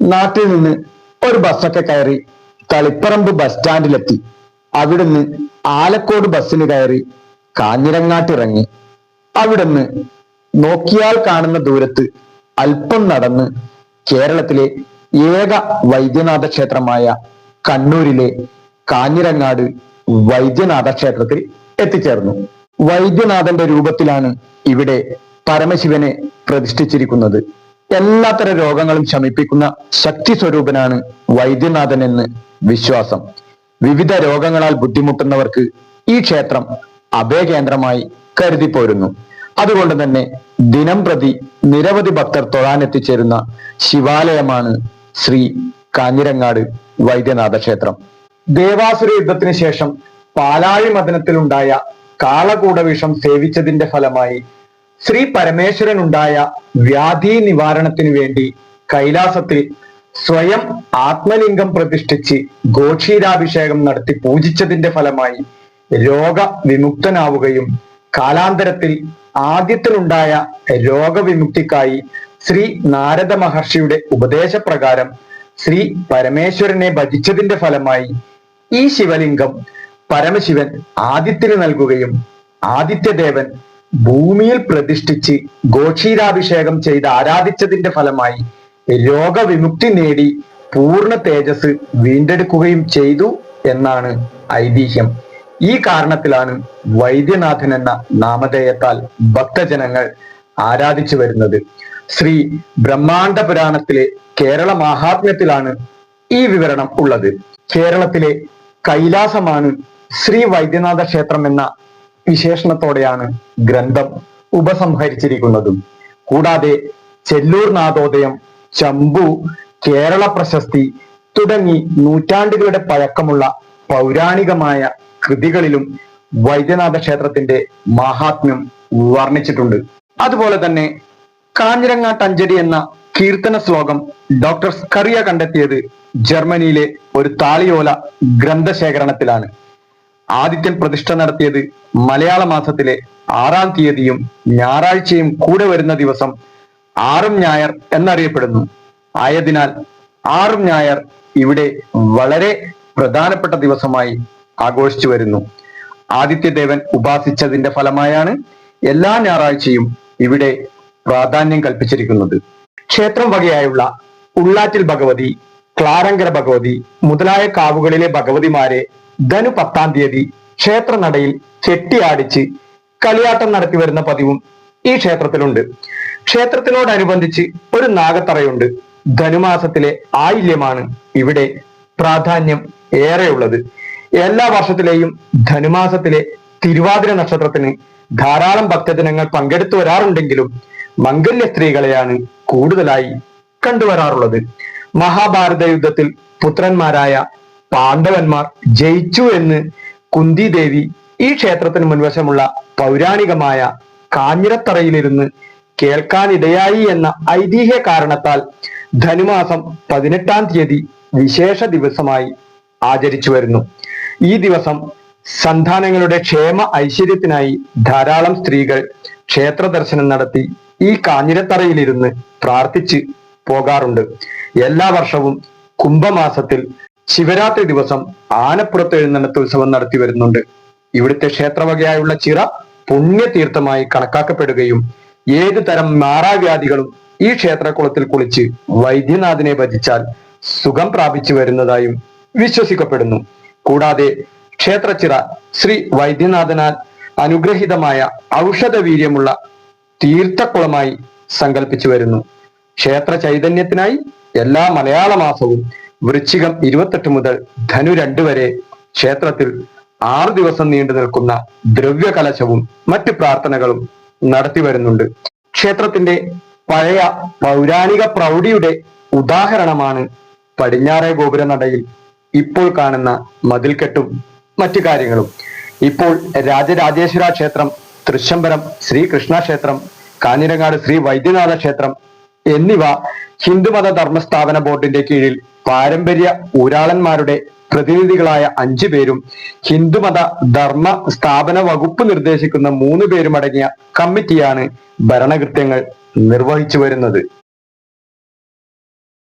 നാട്ടിൽ നിന്ന് ഒരു ബസ്സൊക്കെ കയറി തളിപ്പറമ്പ് ബസ് സ്റ്റാൻഡിലെത്തി അവിടുന്ന് ആലക്കോട് ബസ്സിന് കയറി കാഞ്ഞിരങ്ങാട്ടിറങ്ങി അവിടുന്ന് നോക്കിയാൽ കാണുന്ന ദൂരത്ത് അല്പം നടന്ന് കേരളത്തിലെ ഏക വൈദ്യനാഥ ക്ഷേത്രമായ കണ്ണൂരിലെ കാഞ്ഞിരങ്ങാട് വൈദ്യനാഥ ക്ഷേത്രത്തിൽ എത്തിച്ചേർന്നു. വൈദ്യനാഥന്റെ രൂപത്തിലാണ് ഇവിടെ പരമശിവനെ പ്രതിഷ്ഠിച്ചിരിക്കുന്നത്. എല്ലാത്തര രോഗങ്ങളും ശമിപ്പിക്കുന്ന ശക്തി സ്വരൂപനാണ് വൈദ്യനാഥൻ എന്ന് വിശ്വാസം. വിവിധ രോഗങ്ങളാൽ ബുദ്ധിമുട്ടുന്നവർക്ക് ഈ ക്ഷേത്രം അഭയകേന്ദ്രമായി കരുതിപ്പോരുന്നു അതുകൊണ്ട് തന്നെ ദിനം പ്രതി നിരവധി ഭക്തർ തൊഴാനെത്തിച്ചേരുന്ന ശിവാലയമാണ് ശ്രീ കാഞ്ഞിരങ്ങാട് വൈദ്യനാഥ ക്ഷേത്രം ദേവാസുര യുദ്ധത്തിന് ശേഷം പാലാഴി മദനത്തിലുണ്ടായ കാളകൂടവിഷം സേവിച്ചതിന്റെ ഫലമായി ശ്രീ പരമേശ്വരൻ പരമേശ്വരനുണ്ടായ വ്യാധി നിവാരണത്തിനു വേണ്ടി കൈലാസത്തിൽ സ്വയം ആത്മലിംഗം പ്രതിഷ്ഠിച്ച് ഗോക്ഷീരാഭിഷേകം നടത്തി പൂജിച്ചതിന്റെ ഫലമായി രോഗവിമുക്തനാവുകയും കാലാന്തരത്തിൽ ആദ്യത്തിലുണ്ടായ രോഗവിമുക്തിക്കായി ശ്രീ നാരദ മഹർഷിയുടെ ഉപദേശപ്രകാരം ശ്രീ പരമേശ്വരനെ ഭജിച്ചതിന്റെ ഫലമായി ഈ ശിവലിംഗം പരമശിവൻ ആദിത്യന് നൽകുകയും ആദിത്യദേവൻ ഭൂമിയിൽ പ്രതിഷ്ഠിച്ച് ഘോഷീരാഭിഷേകം ചെയ്ത് ആരാധിച്ചതിന്റെ ഫലമായി രോഗവിമുക്തി നേടി പൂർണ തേജസ് വീണ്ടെടുക്കുകയും ചെയ്തു എന്നാണ് ഐതിഹ്യം. ഈ കാരണത്തിലാണ് വൈദ്യനാഥൻ എന്ന നാമധേയത്താൽ ഭക്തജനങ്ങൾ ആരാധിച്ചു വരുന്നത്. ശ്രീ ബ്രഹ്മാണ്ഡ പുരാണത്തിലെ കേരള മഹാത്മ്യത്തിലാണ് ഈ വിവരണം ഉള്ളത്. കേരളത്തിലെ കൈലാസമാണ് ശ്രീ വൈദ്യനാഥ ക്ഷേത്രം എന്ന വിശേഷണത്തോടെയാണ് ഗ്രന്ഥം ഉപസംഹരിച്ചിരിക്കുന്നതും. കൂടാതെ ചെല്ലൂർ നാഥോദയം ചമ്പു കേരള പ്രശസ്തി തുടങ്ങി നൂറ്റാണ്ടുകളുടെ പഴക്കമുള്ള പൗരാണികമായ കൃതികളിലും വൈദ്യനാഥ ക്ഷേത്രത്തിന്റെ മഹാത്മ്യം വർണിച്ചിട്ടുണ്ട്. അതുപോലെ തന്നെ കാഞ്ഞിരങ്ങാട്ടഞ്ചടി എന്ന കീർത്തന ശ്ലോകം ഡോക്ടർ സ്കറിയ കണ്ടെത്തിയത് ജർമ്മനിയിലെ ഒരു താളിയോല ഗ്രന്ഥശേഖരണത്തിലാണ്. ആദിത്യൻ പ്രതിഷ്ഠ നടത്തിയത് മലയാള മാസത്തിലെ ആറാം തീയതിയും ഞായറാഴ്ചയും കൂടെ വരുന്ന ദിവസം ആറും ഞായർ എന്നറിയപ്പെടുന്നു. ആയതിനാൽ ആറും ഞായർ ഇവിടെ വളരെ പ്രധാനപ്പെട്ട ദിവസമായി ആഘോഷിച്ചു വരുന്നു. ആദിത്യദേവൻ ഉപാസിച്ചതിന്റെ ഫലമായാണ് എല്ലാ ഞായറാഴ്ചയും ഇവിടെ പ്രാധാന്യം കൽപ്പിച്ചിരിക്കുന്നത്. ക്ഷേത്രം വകയായുള്ള ഉള്ളാറ്റിൽ ഭഗവതി ക്ലാരങ്കര ഭഗവതി മുതലായ കാവുകളിലെ ഭഗവതിമാരെ ധനു പത്താം തീയതി ക്ഷേത്രനടയിൽ ചെട്ടിയാടിച്ച് കളിയാട്ടം നടത്തി വരുന്ന പതിവും ഈ ക്ഷേത്രത്തിലുണ്ട്. ക്ഷേത്രത്തിനോടനുബന്ധിച്ച് ഒരു നാഗത്തറയുണ്ട്. ധനുമാസത്തിലെ ആയില്യമാണ് ഇവിടെ പ്രാധാന്യം ഏറെയുള്ളത്. എല്ലാ വർഷത്തിലെയും ധനുമാസത്തിലെ തിരുവാതിര നക്ഷത്രത്തിന് ധാരാളം ഭക്തജനങ്ങൾ പങ്കെടുത്തു വരാറുണ്ടെങ്കിലും മംഗല്യ സ്ത്രീകളെയാണ് കൂടുതലായി കണ്ടുവരാറുള്ളത്. മഹാഭാരത യുദ്ധത്തിൽ പുത്രന്മാരായ പാണ്ഡവന്മാർ ജയിച്ചു എന്ന് കുന്തി ദേവി ഈ ക്ഷേത്രത്തിന് മുൻവശമുള്ള പൗരാണികമായ കാഞ്ഞിരത്തറയിലിരുന്ന് കേൾക്കാനിടയായി എന്ന ഐതിഹ്യ കാരണത്താൽ ധനുമാസം പതിനെട്ടാം തീയതി വിശേഷ ദിവസമായി ആചരിച്ചു വരുന്നു. ഈ ദിവസം സന്താനങ്ങളുടെ ക്ഷേമ ഐശ്വര്യത്തിനായി ധാരാളം സ്ത്രീകൾ ക്ഷേത്ര ദർശനം നടത്തി ഈ കാഞ്ഞിരത്തറയിലിരുന്ന് പ്രാർത്ഥിച്ച് പോകാറുണ്ട്. എല്ലാ വർഷവും കുംഭമാസത്തിൽ ശിവരാത്രി ദിവസം ആനപ്പുറത്ത് എഴുന്നള്ളത്ത് ഉത്സവം നടത്തി വരുന്നുണ്ട്. ഇവിടുത്തെ ക്ഷേത്രവകയായുള്ള ചിറ പുണ്യതീർത്ഥമായി കണക്കാക്കപ്പെടുകയും ഏതു തരം മാറാവ്യാധികളും ഈ ക്ഷേത്രകുളത്തിൽ കുളിച്ച് വൈദ്യനാഥിനെ ഭജിച്ചാൽ സുഖം പ്രാപിച്ചു വരുന്നതായും വിശ്വസിക്കപ്പെടുന്നു. കൂടാതെ ക്ഷേത്രച്ചിറ ശ്രീ വൈദ്യനാഥനാൽ അനുഗ്രഹീതമായ ഔഷധ വീര്യമുള്ള തീർത്ഥക്കുളമായി സങ്കല്പിച്ചു വരുന്നു. ക്ഷേത്ര ചൈതന്യത്തിനായി എല്ലാ മലയാള മാസവും വൃശ്ചികം ഇരുപത്തെട്ട് മുതൽ ധനു രണ്ട് വരെ ക്ഷേത്രത്തിൽ ആറു ദിവസം നീണ്ടു നിൽക്കുന്ന ദ്രവ്യകലശവും മറ്റു പ്രാർത്ഥനകളും നടത്തി വരുന്നുണ്ട്. ക്ഷേത്രത്തിന്റെ പഴയ പൗരാണിക പ്രൗഢിയുടെ ഉദാഹരണമാണ് പടിഞ്ഞാറേ ഗോപുര നടയിൽ ഇപ്പോൾ കാണുന്ന മതിൽക്കെട്ടും മറ്റു കാര്യങ്ങളും. ഇപ്പോൾ രാജരാജേശ്വര ക്ഷേത്രം തൃശംബരം ശ്രീകൃഷ്ണ ക്ഷേത്രം കാഞ്ഞിരങ്ങാട് ശ്രീ വൈദ്യനാഥ ക്ഷേത്രം എന്നിവ ഹിന്ദുമത ധർമ്മസ്ഥാപന ബോർഡിന്റെ കീഴിൽ പാരമ്പര്യ ഊരാളന്മാരുടെ പ്രതിനിധികളായ അഞ്ചു പേരും ഹിന്ദുമത ധർമ്മ സ്ഥാപന വകുപ്പ് നിർദ്ദേശിക്കുന്ന മൂന്ന് പേരും അടങ്ങിയ കമ്മിറ്റിയാണ് ഭരണകൃത്യങ്ങൾ നിർവഹിച്ചു വരുന്നത്.